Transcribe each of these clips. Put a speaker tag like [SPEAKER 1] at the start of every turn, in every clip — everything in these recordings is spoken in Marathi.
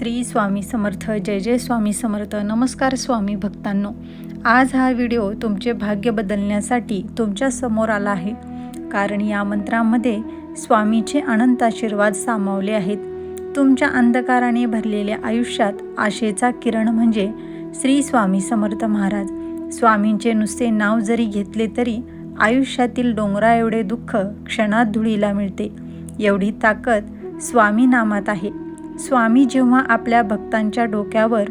[SPEAKER 1] श्री स्वामी समर्थ जय जय स्वामी समर्थ. नमस्कार स्वामी भक्तांनो. आज हा व्हिडिओ तुमचे भाग्य बदलण्यासाठी तुमच्यासमोर आला आहे. कारण या मंत्रामध्ये स्वामीचे अनंत आशीर्वाद सामावले आहेत. तुमच्या अंधकाराने भरलेल्या आयुष्यात आशेचा किरण म्हणजे श्री स्वामी समर्थ महाराज. स्वामींचे नुसते नाव जरी घेतले तरी आयुष्यातील डोंगरा एवढे दुःख क्षणात धुळीला मिळते. एवढी ताकद स्वामी नामात आहे. स्वामी जेव्हा आपल्या भक्तांच्या डोक्यावर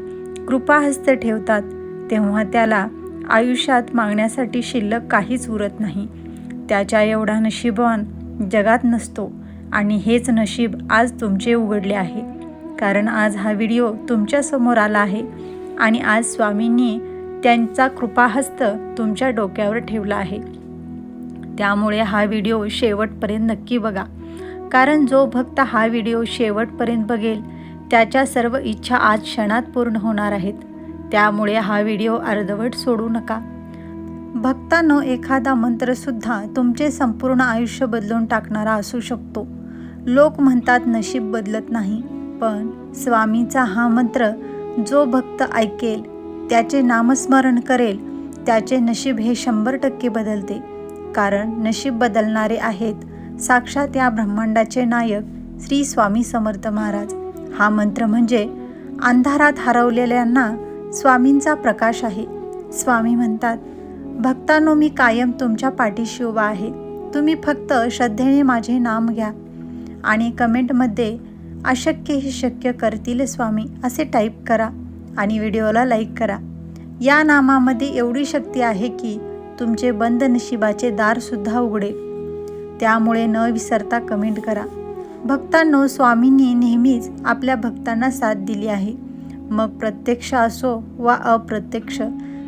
[SPEAKER 1] कृपाहस्त ठेवतात तेव्हा त्याला आयुष्यात मागण्यासाठी शिल्लक काहीच उरत नाही. त्याच्या एवढा नशीबवान जगात नसतो आणि हेच नशीब आज तुमचे उघडले आहे. कारण आज हा व्हिडिओ तुमच्यासमोर आला आहे आणि आज स्वामींनी त्यांचा कृपाहस्त तुमच्या डोक्यावर ठेवला आहे. त्यामुळे हा व्हिडिओ शेवटपर्यंत नक्की बघा. कारण जो भक्त हा व्हिडिओ शेवटपर्यंत बघेल त्याच्या सर्व इच्छा आज क्षणात पूर्ण होणार आहेत. त्यामुळे हा व्हिडिओ अर्धवट सोडू नका. भक्तांनो एखादा मंत्रसुद्धा तुमचे संपूर्ण आयुष्य बदलून टाकणारा असू शकतो. लोक म्हणतात नशीब बदलत नाही. पण स्वामीचा हा मंत्र जो भक्त ऐकेल त्याचे नामस्मरण करेल त्याचे नशीब हे शंभर टक्के बदलते. कारण नशीब बदलणारे आहेत साक्षात या ब्रह्मांडाचे नायक श्री स्वामी समर्थ महाराज. हा मंत्र म्हणजे अंधारात हरवलेल्यांना स्वामींचा प्रकाश आहे. स्वामी म्हणतात भक्तांनो मी कायम तुमच्या पाठीशी उभा आहे. तुम्ही फक्त श्रद्धेने माझे नाम घ्या आणि कमेंटमध्ये अशक्य हे शक्य करतील स्वामी असे टाईप करा आणि व्हिडिओला लाईक करा. या नामामध्ये एवढी शक्ती आहे की तुमचे बंद नशिबाचे दारसुद्धा उघडेल. त्यामुळे न विसरता कमेंट करा. भक्तांनो स्वामींनी नेहमीच आपल्या भक्तांना साथ दिली आहे. मग प्रत्यक्ष असो वा अप्रत्यक्ष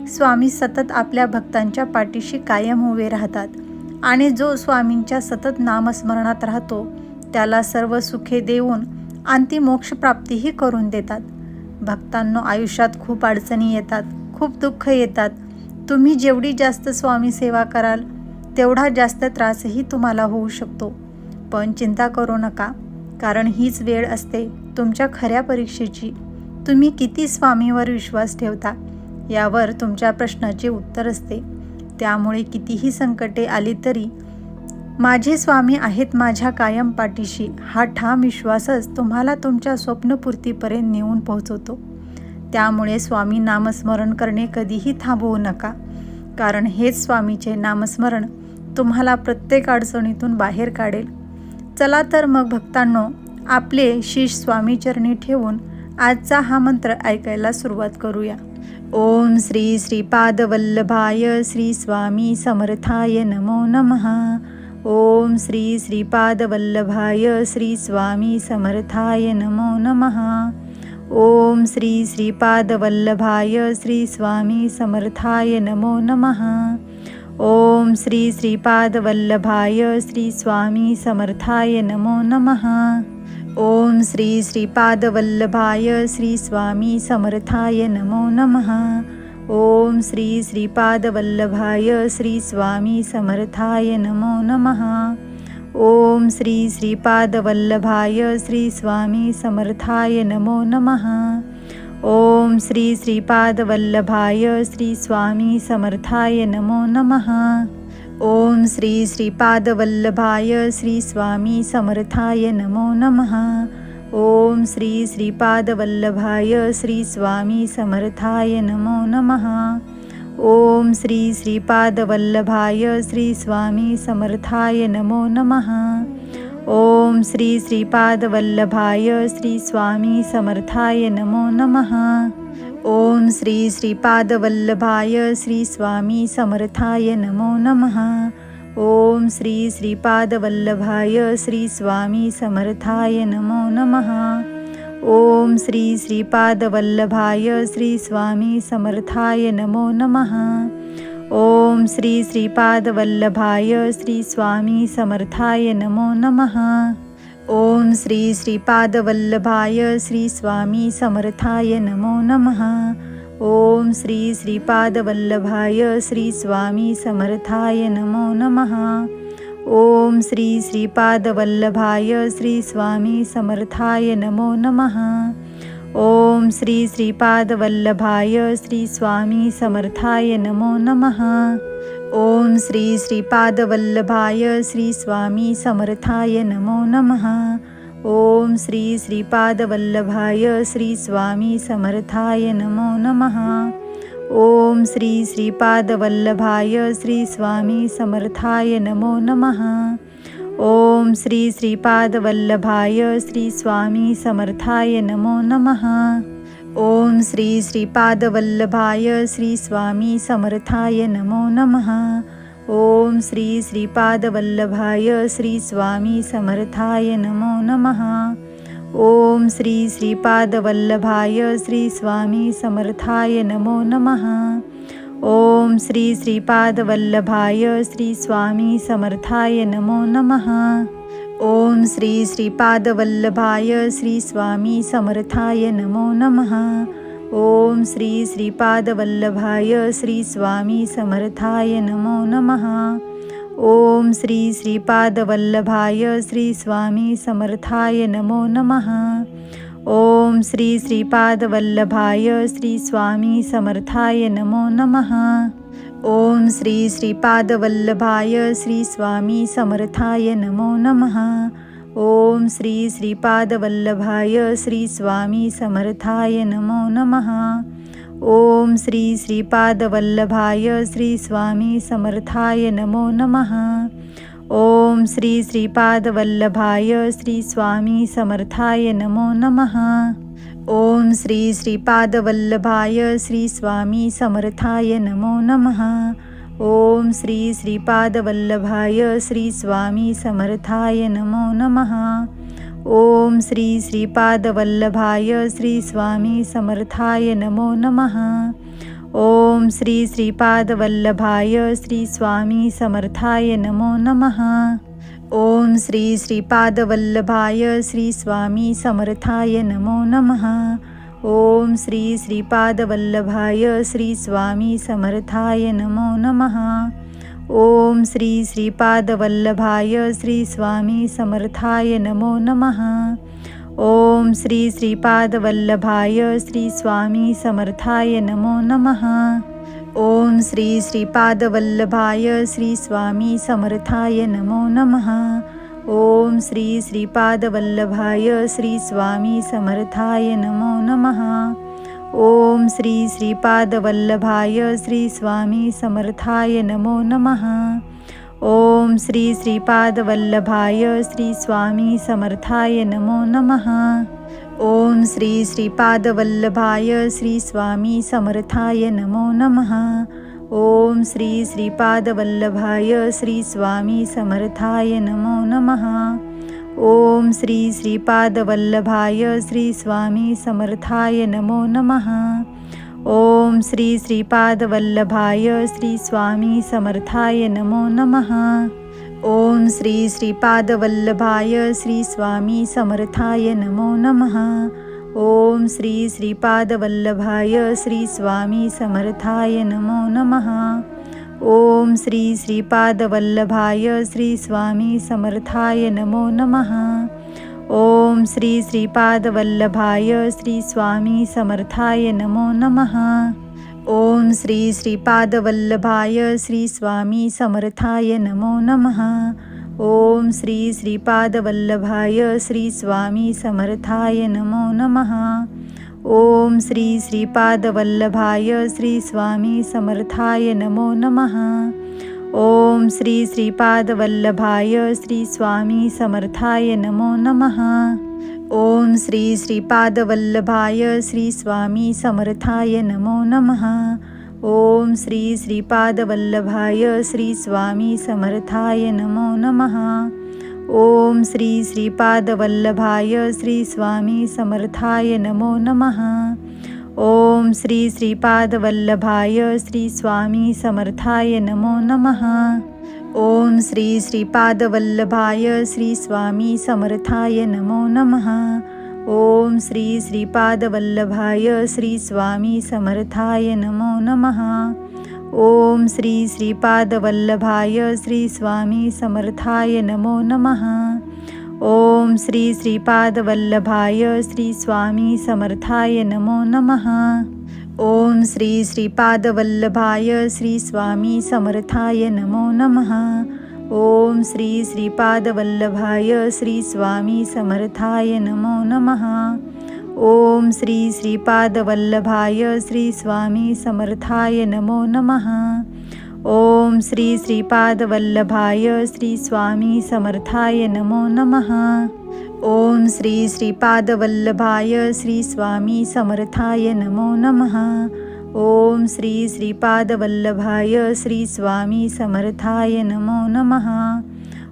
[SPEAKER 1] स्वामी सतत आपल्या भक्तांच्या पाठीशी कायम उभे राहतात. आणि जो स्वामींच्या सतत नामस्मरणात राहतो त्याला सर्व सुखे देऊन अंतिम मोक्षप्राप्तीही करून देतात. भक्तांनो आयुष्यात खूप अडचणी येतात खूप दुःख येतात. तुम्ही जेवढी जास्त स्वामी सेवा कराल तेवढा जास्त त्रासही तुम्हाला होऊ शकतो. पण चिंता करू नका कारण हीच वेळ असते तुमच्या खऱ्या परीक्षेची. तुम्ही किती स्वामीवर विश्वास ठेवता यावर तुमच्या प्रश्नाचे उत्तर असते. त्यामुळे कितीही संकटे आली तरी माझे स्वामी आहेत माझ्या कायम पाठीशी हा ठाम विश्वासच तुम्हाला तुमच्या स्वप्नपूर्तीपर्यंत नेऊन पोहोचवतो. त्यामुळे स्वामी नामस्मरण करणे कधीही थांबवू नका कारण हेच स्वामीचे नामस्मरण तुम्हाला प्रत्येक अडचणीतून बाहेर काढेल. चला तर मग भक्तांनो आपले शीश स्वामीचरणी ठेवून आजचा हा मंत्र ऐकायला सुरुवात करूया. ओम श्री श्रीपादवल्लभाय श्री स्वामी समर्थाय नमो नमः. ओम श्री श्रीपादवल्लभाय श्री स्वामी समर्थाय नमो नमः. ओम श्री श्रीपादवल्लभाय श्री स्वामी समर्थाय नमो नमः. ओम श्री श्रीपादवल्लभाय श्री स्वामी समर्थाय नमो नमः. ओम श्री श्रीपादवल्लभाय श्री स्वामी समर्थाय नमो नमः. ओम श्री श्रीपादवल्लभाय श्री स्वामी समर्थाय नमो नमः. ओम श्री श्रीपादवल्लभाय श्री स्वामी समर्थाय नमो नमः. ओम श्री श्रीपादवल्लभाय श्री स्वामी समर्थाय नमो नमः। ओम श्री श्रीपादवल्लभाय श्री स्वामी समर्थाय नमो नमः। ओम श्री श्रीपादवल्लभाय श्री स्वामी समर्थाय नमो नमः। ओम श्री श्रीपादवल्लभाय श्री स्वामी समर्थाय नमो नमः। ओम श्री श्रीपादवल्लभाय श्री स्वामी समर्थाय नमो नमः. ओम श्री श्रीपादवल्लभाय श्री स्वामी समर्थाय नमो नमः. ओम श्री श्रीपादवल्लभाय श्री स्वामी समर्थाय नमो नमः. ओम श्री श्रीपादवल्लभाय श्री स्वामी समर्थाय नमो नमः. ओम श्री श्रीपादवल्लभाय श्री स्वामी समर्थाय नमो नमः। ओम श्री श्रीपादवल्लभाय श्री स्वामी समर्थाय नमो नमः। ओम श्री श्रीपादवल्लभाय श्री स्वामी समर्थाय नमो नमः। ओम श्री श्रीपादवल्लभाय श्री स्वामी समर्थाय नमो नमः। ओम श्री श्रीपादवल्लभाय श्री स्वामी समर्थाय नमो नमः. ओम श्री श्रीपादवल्लभाय श्री स्वामी समर्थाय नमो नमः. ओम श्री श्रीपादवल्लभाय श्री स्वामी समर्थाय नमो नमः. ओम श्री श्रीपादवल्लभाय श्री स्वामी समर्थाय नमो नमः. ओम श्री श्रीपादवल्लभाय श्री स्वामी समर्थाय नमो नमः. ओम श्री श्रीपादवल्लभाय श्री स्वामी समर्थाय नमो नमः. ओम श्री श्रीपादवल्लभाय श्री स्वामी समर्थाय नमो नमः. ओम श्री श्रीपादवल्लभाय श्री स्वामी समर्थाय नमो नमः. ओम श्री श्रीपादवल्लभाय श्री स्वामी समर्थाय नमो नमः। ओम श्री श्रीपादवल्लभाय श्री स्वामी समर्थाय नमो नमः। ओम श्री श्रीपादवल्लभाय श्री स्वामी समर्थाय नमो नमः। ओम श्री श्रीपादवल्लभाय श्री स्वामी समर्थाय नमो नमः। ओम श्री श्रीपादवल्लभाय श्री स्वामी समर्थाय नमो नमः. ओम श्री श्रीपादवल्लभाय श्री स्वामी समर्थाय नमो नमः. ओम श्री श्रीपादवल्लभाय श्री स्वामी समर्थाय नमो नमः. ओम श्री श्रीपादवल्लभाय श्री स्वामी समर्थाय नमो नमः. ओम श्री श्रीपादवल्लभाय श्री स्वामी समर्थाय नमो नमः। ओम श्री श्रीपादवल्लभाय श्री स्वामी समर्थाय नमो नमः। ओम श्री श्रीपादवल्लभाय श्री स्वामी समर्थाय नमो नमः। ओम श्री श्रीपादवल्लभाय श्री स्वामी समर्थाय नमो नमः। ओम श्री श्रीपादवल्लभाय श्री स्वामी समर्थाय नमो नमः. ओम श्री श्रीपादवल्लभाय श्री स्वामी समर्थाय नमो नमः. ओम श्री श्रीपादवल्लभाय श्री स्वामी समर्थाय नमो नमः. ओम श्री श्रीपादवल्लभाय श्री स्वामी समर्थाय नमो नमः. ओम श्री श्रीपादवल्लभाय श्री स्वामी समर्थाय नमो नमः। ॐ श्री श्रीपादवल्लभाय श्री स्वामी समर्थाय नमो नमः। ॐ श्री श्रीपादवल्लभाय श्री स्वामी समर्थाय नमो नमः। ॐ श्री श्रीपादवल्लभाय श्री स्वामी समर्थाय नमो नमः। ॐ श्री श्रीपादवल्लभाय श्री स्वामी समर्थाय नमो नमः। ओम श्री श्रीपादवल्लभाय श्री स्वामी समर्थाय नमो नमः. ओम श्री श्रीपादवल्लभाय श्री स्वामी समर्थाय नमो नमः. ओम श्री श्रीपादवल्लभाय श्री स्वामी समर्थाय नमो नमः. ओम श्री श्रीपादवल्लभाय श्री स्वामी समर्थाय नमो नमः. ओम श्री श्रीपादवल्लभाय श्री स्वामी समर्थाय नमो नमः। ओम श्री श्रीपादवल्लभाय श्री स्वामी समर्थाय नमो नमः। ओम श्री श्रीपादवल्लभाय श्री स्वामी समर्थाय नमो नमः। ओम श्री श्रीपादवल्लभाय श्री स्वामी समर्थाय नमो नमः। ओम श्री श्रीपादवल्लभाय श्री स्वामी समर्थाय नमो नमः। ओम श्री श्रीपादवल्लभाय श्री स्वामी समर्थाय नमो नमः। ओम श्री श्रीपादवल्लभाय श्री स्वामी समर्थाय नमो नमः। ओम श्री श्रीपादवल्लभाय श्री स्वामी समर्थाय नमो नमः। ओम श्री श्रीपादवल्लभाय श्री स्वामी समर्थाय नमो नमः। ओम श्री श्रीपादवल्लभाय श्री स्वामी समर्थाय नमो नमः। ओम श्री श्रीपादवल्लभाय श्री स्वामी समर्थाय नमो नमः। ओम श्री श्रीपादवल्लभाय श्री स्वामी समर्थाय नमो नमः। ओम श्री श्रीपादवल्लभाय श्री स्वामी समर्थाय नमो नमः। ओम श्री श्रीपादवल्लभाय श्री स्वामी समर्थाय नमो नमः। ओम श्री श्रीपादवल्लभाय श्री स्वामी समर्थाय नमो नमः। ओम श्री श्रीपादवल्लभाय श्री स्वामी समर्थाय नमो नमः। ओम श्री श्रीपादवल्लभाय श्री स्वामी समर्थाय नमो नमः. ओम श्री श्रीपादवल्लभाय श्री स्वामी समर्थाय नमो नमः. ओम श्री श्रीपादवल्लभाय श्री स्वामी समर्थाय नमो नमः. ओम श्री श्रीपादवल्लभाय श्री स्वामी समर्थाय नमो नमः. ओम श्री श्रीपादवल्लभाय श्री स्वामी समर्थाय नमो नमः. ओम श्री श्रीपादवल्लभाय श्री स्वामी समर्थाय नमो नमः.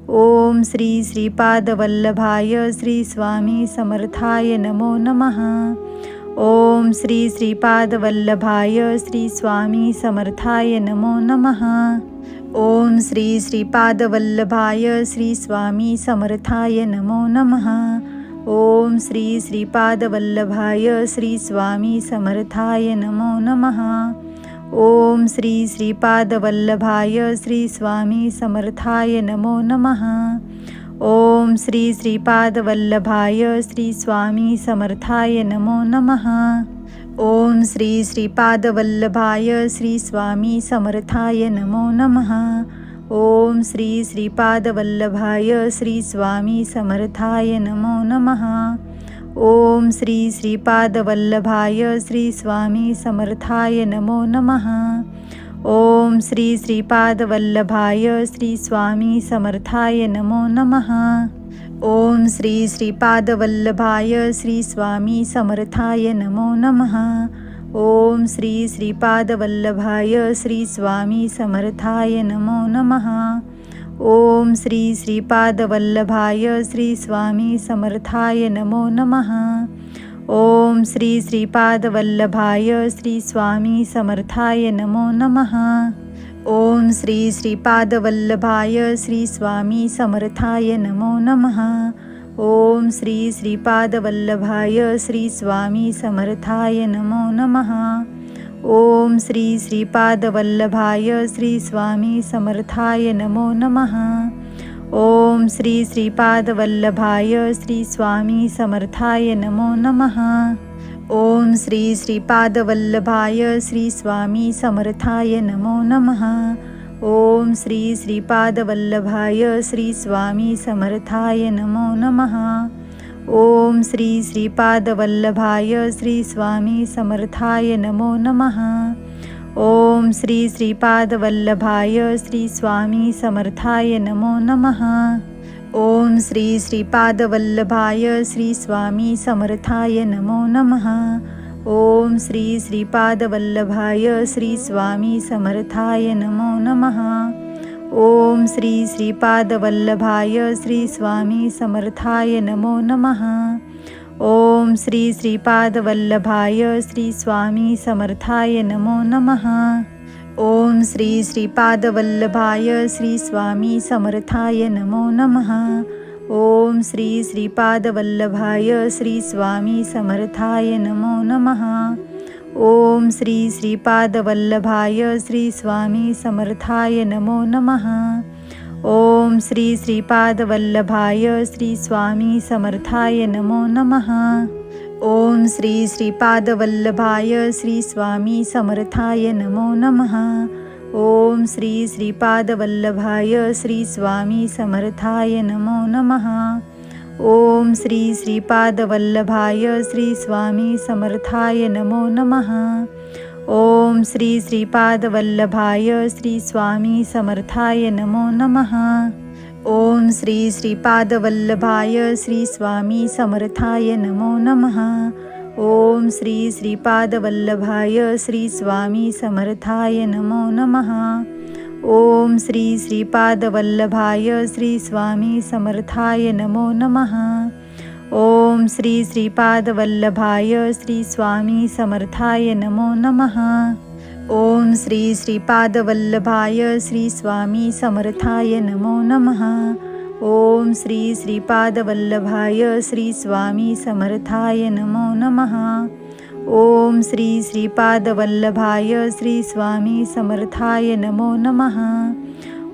[SPEAKER 1] ओम श्री श्रीपादवल्लभाय श्री स्वामी समर्थाय नमो नमः. ओम श्री श्रीपादवल्लभाय श्री स्वामी समर्थाय नमो नमः. ओम श्री श्रीपादवल्लभाय श्री स्वामी समर्थाय नमो नमः. ओम श्री श्रीपादवल्लभाय श्री स्वामी समर्थाय नमो नमः. ओम श्री श्रीपादवल्लभाय श्री स्वामी समर्थाय नमो नमः. ओम श्री श्रीपादवल्लभाय श्री स्वामी समर्थाय नमो नमः। ओम श्री श्रीपादवल्लभाय श्री स्वामी समर्थाय नमो नमः। ओम श्री श्रीपादवल्लभाय श्री स्वामी समर्थाय नमो नमः। ओम श्री श्रीपादवल्लभाय श्री स्वामी समर्थाय नमो नमः। ओम श्री श्रीपादवल्लभाय श्री स्वामी समर्थाय नमो नमः. ओम श्री श्रीपादवल्लभाय श्री स्वामी समर्थाय नमो नमः. ओम श्री श्रीपादवल्लभाय श्री स्वामी समर्थाय नमो नमः. ओम श्री श्रीपादवल्लभाय श्री स्वामी समर्थाय नमो नमः. ओम श्री श्रीपादवल्लभाय श्री स्वामी समर्थाय नमो नमः। ओम श्री श्रीपादवल्लभाय श्री स्वामी समर्थाय नमो नमः। ओम श्री श्रीपादवल्लभाय श्री स्वामी समर्थाय नमो नमः। ओम श्री श्रीपादवल्लभाय श्री स्वामी समर्थाय नमो नमः। ओम श्री श्रीपादवल्लभाय श्री स्वामी समर्थाय नमो नमः। ओम श्री श्रीपादवल्लभाय श्री स्वामी समर्थाय नमो नमः। ओम श्री श्रीपादवल्लभाय श्री स्वामी समर्थाय नमो नमः। ओम श्री श्रीपादवल्लभाय श्री स्वामी समर्थाय नमो नमः। ओम श्री श्रीपादवल्लभाय श्री स्वामी समर्थाय नमो नमः. ओम श्री श्रीपादवल्लभाय श्री स्वामी समर्थाय नमो नमः. ओम श्री श्रीपादवल्लभाय श्री स्वामी समर्थाय नमो नमः. ओम श्री श्रीपादवल्लभाय श्री स्वामी समर्थाय नमो नमः. ओम श्री श्रीपादवल्लभाय श्री स्वामी समर्थाय नमो नमः। ओम श्री श्रीपादवल्लभाय श्री स्वामी समर्थाय नमो नमः। ओम श्री श्रीपादवल्लभाय श्री स्वामी समर्थाय नमो नमः। ओम श्री श्रीपादवल्लभाय श्री स्वामी समर्थाय नमो नमः। ओम श्री श्रीपादवल्लभाय श्री स्वामी समर्थाय नमो नमः. ओम श्री श्रीपादवल्लभाय श्री स्वामी समर्थाय नमो नमः. ओम श्री श्रीपादवल्लभाय श्री स्वामी समर्थाय नमो नमः. ओम श्री श्रीपादवल्लभाय श्री स्वामी समर्थाय नमो नमः. ओम श्री श्रीपादवल्लभाय श्री स्वामी समर्थाय नमो नमः। ओम श्री श्रीपादवल्लभाय श्री स्वामी समर्थाय नमो नमः। ओम श्री श्रीपादवल्लभाय श्री स्वामी समर्थाय नमो नमः। ओम श्री श्रीपादवल्लभाय श्री स्वामी समर्थाय नमो नमः। ओम श्री श्रीपादवल्लभाय श्री स्वामी समर्थाय नमो नमः। ओम श्री श्रीपादवल्लभाय श्री स्वामी समर्थाय नमो नमः। ओम श्री श्रीपादवल्लभाय श्री स्वामी समर्थाय नमो नमः। ओम श्री श्रीपादवल्लभाय श्री स्वामी समर्थाय नमो नमः।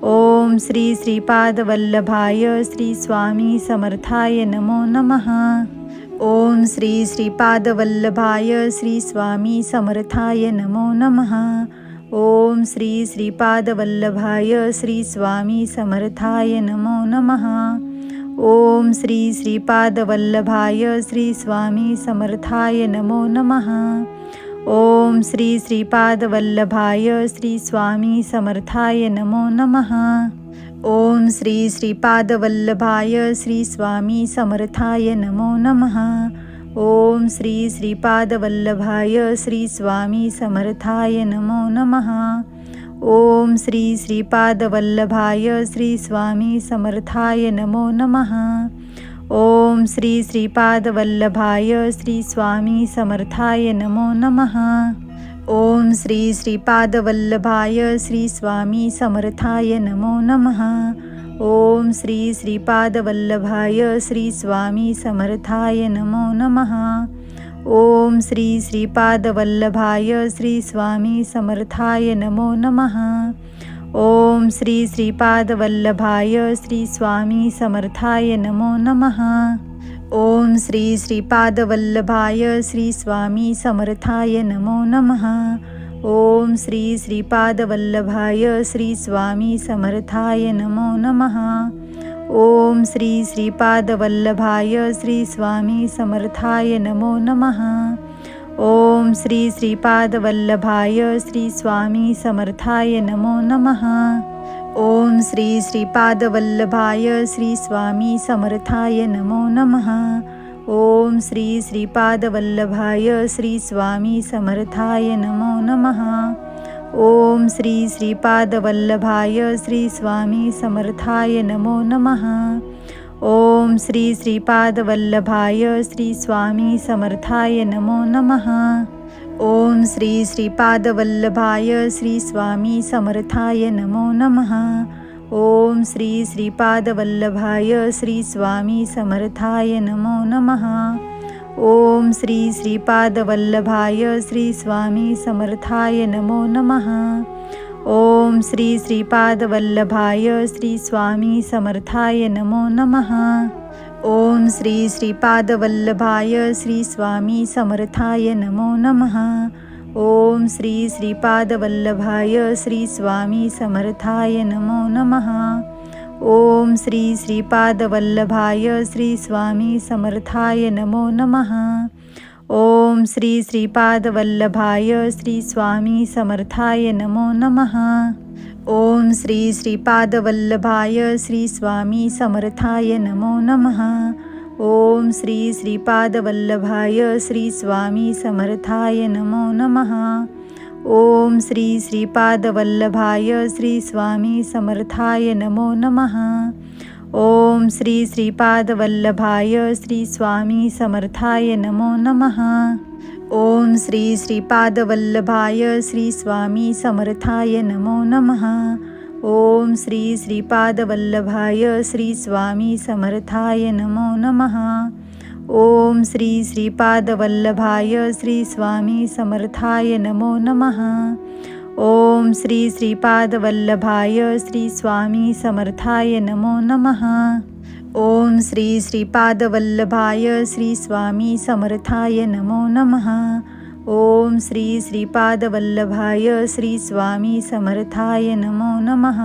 [SPEAKER 1] ओम श्री श्रीपादवल्लभाय श्री स्वामी समर्थाय नमो नमः. ओम श्री श्रीपादवल्लभाय श्री स्वामी समर्थाय नमो नमः. ओम श्री श्रीपादवल्लभाय श्री स्वामी समर्थाय नमो नमः. ओम श्री श्रीपादवल्लभाय श्री स्वामी समर्थाय नमो नमः. ओम श्री श्रीपादवल्लभाय श्री स्वामी समर्थाय नमो नमः। ओम श्री श्रीपादवल्लभाय श्री स्वामी समर्थाय नमो नमः। ओम श्री श्रीपादवल्लभाय श्री स्वामी समर्थाय नमो नमः। ओम श्री श्रीपादवल्लभाय श्री स्वामी समर्थाय नमो नमः। ओम श्री श्रीपादवल्लभाय श्री स्वामी समर्थाय नमो नमः. ओम श्री श्रीपादवल्लभाय श्री स्वामी समर्थाय नमो नमः. ओम श्री श्रीपादवल्लभाय श्री स्वामी समर्थाय नमो नमः. ओम श्री श्रीपादवल्लभाय श्री स्वामी समर्थाय नमो नमः. ओम श्री श्रीपादवल्लभाय श्री स्वामी समर्थाय नमो नमः. ओम श्री श्रीपादवल्लभाय श्री स्वामी समर्थाय नमो नमः. ओम श्री श्रीपादवल्लभाय श्री स्वामी समर्थाय नमो नमः. ओम श्री श्रीपादवल्लभाय श्री स्वामी समर्थाय नमो नमः. ओम श्री श्रीपादवल्लभाय श्री स्वामी समर्थाय नमो नमः। ओम श्री श्रीपादवल्लभाय श्री स्वामी समर्थाय नमो नमः। ओम श्री श्रीपादवल्लभाय श्री स्वामी समर्थाय नमो नमः। ओम श्री श्रीपादवल्लभाय श्री स्वामी समर्थाय नमो नमः। ओम श्री श्रीपादवल्लभाय श्री स्वामी समर्थाय नमो नमः. ओम श्री श्रीपादवल्लभाय श्री स्वामी समर्थाय नमो नमः. ओम श्री श्रीपादवल्लभाय श्री स्वामी समर्थाय नमो नमः. ओम श्री श्रीपादवल्लभाय श्री स्वामी समर्थाय नमो नमः. ओम श्री श्रीपादवल्लभाय श्री स्वामी समर्थाय नमो नमः. ओम श्री श्रीपादवल्लभाय श्री स्वामी समर्थाय नमो नमः. ओम श्री श्रीपादवल्लभाय श्री स्वामी समर्थाय नमो नमः. ओम श्री श्रीपादवल्लभाय श्री स्वामी समर्थाय नमो नमः. ओम श्री श्रीपादवल्लभाय श्री स्वामी समर्थाय नमो नमः. ओम श्री श्रीपादवल्लभाय श्री स्वामी समर्थाय नमो नमः. ओम श्री श्रीपादवल्लभाय श्री स्वामी समर्थाय नमो नमः. ओम श्री श्रीपादवल्लभाय श्री स्वामी समर्थाय नमो नमः. ओम श्री श्रीपादवल्लभाय श्री स्वामी समर्थाय नमो नमः. ओम श्री श्रीपादवल्लभाय श्री स्वामी समर्थाय नमो नमः. ओम श्री श्रीपादवल्लभाय श्री स्वामी समर्थाय नमो नमः. ओम श्री श्रीपादवल्लभाय श्री स्वामी समर्थाय नमो नमः. ओम श्री श्रीपादवल्लभाय श्री स्वामी समर्थाय नमो नमः। ओम श्री श्रीपादवल्लभाय श्री स्वामी समर्थाय नमो नमः। ओम श्री श्रीपादवल्लभाय श्री स्वामी समर्थाय नमो नमः।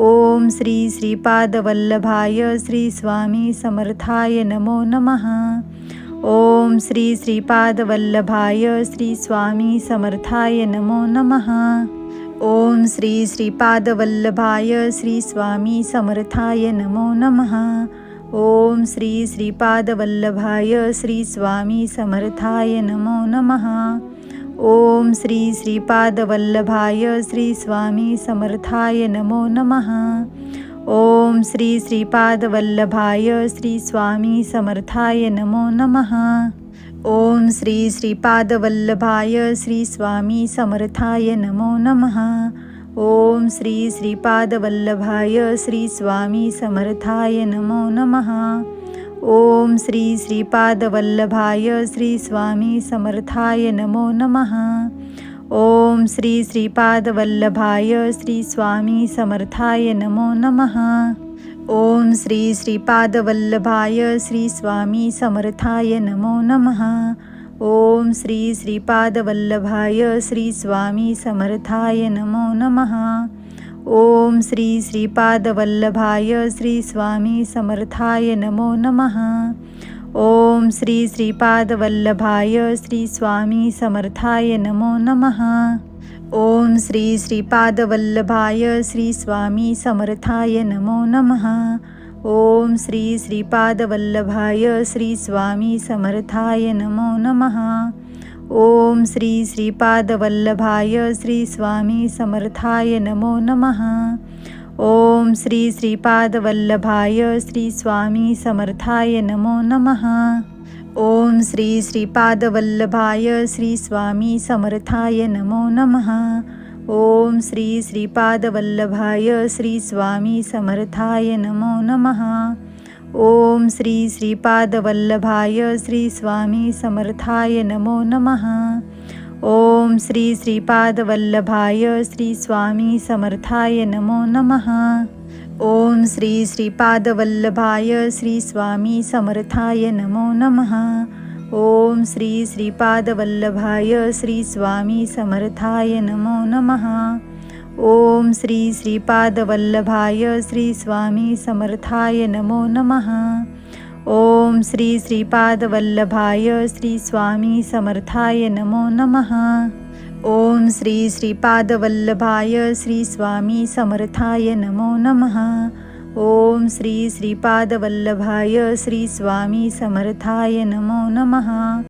[SPEAKER 1] ओम श्री श्रीपादवल्लभाय श्री स्वामी समर्थाय नमो नमः। ओम श्री श्रीपादवल्लभाय श्री स्वामी समर्थाय नमो नमः. ओम श्री श्रीपादवल्लभाय श्री स्वामी समर्थाय नमो नमः. ओम श्री श्रीपादवल्लभाय श्री स्वामी समर्थाय नमो नमः. ओम श्री श्रीपादवल्लभाय श्री स्वामी समर्थाय नमो नमः. ओम श्री श्रीपादवल्लभाय श्री स्वामी समर्थाय नमो नमः. ओम श्री श्रीपादवल्लभाय श्री स्वामी समर्थाय नमो नमः. ओम श्री श्रीपादवल्लभाय श्री स्वामी समर्थाय नमो नमः. ओम श्री श्रीपादवल्लभाय श्री स्वामी समर्थाय नमो नमः. ओम श्री श्रीपादवल्लभाय श्री स्वामी समर्थाय नमो नमः. ओम श्री श्रीपादवल्लभाय श्री स्वामी समर्थाय नमो नमः. ओम श्री श्रीपादवल्लभाय श्री स्वामी समर्थाय नमो नमः. ओम श्री श्रीपादवल्लभाय श्री स्वामी समर्थाय नमो नमः. ओम श्री श्रीपादवल्लभाय श्री स्वामी समर्थाय नमो नमः. ओम श्री श्रीपादवल्लभाय श्री स्वामी समर्थाय नमो नमः. ओम श्री श्रीपादवल्लभाय श्री स्वामी समर्थाय नमो नमः. ओम श्री श्रीपादवल्लभाय श्री स्वामी समर्थाय नमो नमः. ओम श्री श्रीपादवल्लभाय श्री स्वामी समर्थाय नमो नमः। ओम श्री श्रीपादवल्लभाय श्री स्वामी समर्थाय नमो नमः। ओम श्री श्रीपादवल्लभाय श्री स्वामी समर्थाय नमो नमः। ओम श्री श्रीपादवल्लभाय श्री स्वामी समर्थाय नमो नमः। ओम श्री श्रीपादवल्लभाय श्री स्वामी समर्थाय नमो नमः. ओम श्री श्रीपादवल्लभाय श्री स्वामी समर्थाय नमो नमः. ओम श्री श्रीपादवल्लभाय श्री स्वामी समर्थाय नमो नमः. ओम श्री श्रीपादवल्लभाय श्री स्वामी समर्थाय नमो नमः. ओम श्री श्रीपादवल्लभाय श्री स्वामी समर्थाय नमो नमः. ओम श्री श्रीपादवल्लभाय श्री स्वामी समर्थाय नमो नमः. ओम श्री श्रीपादवल्लभाय श्री स्वामी समर्थाय नमो नमः.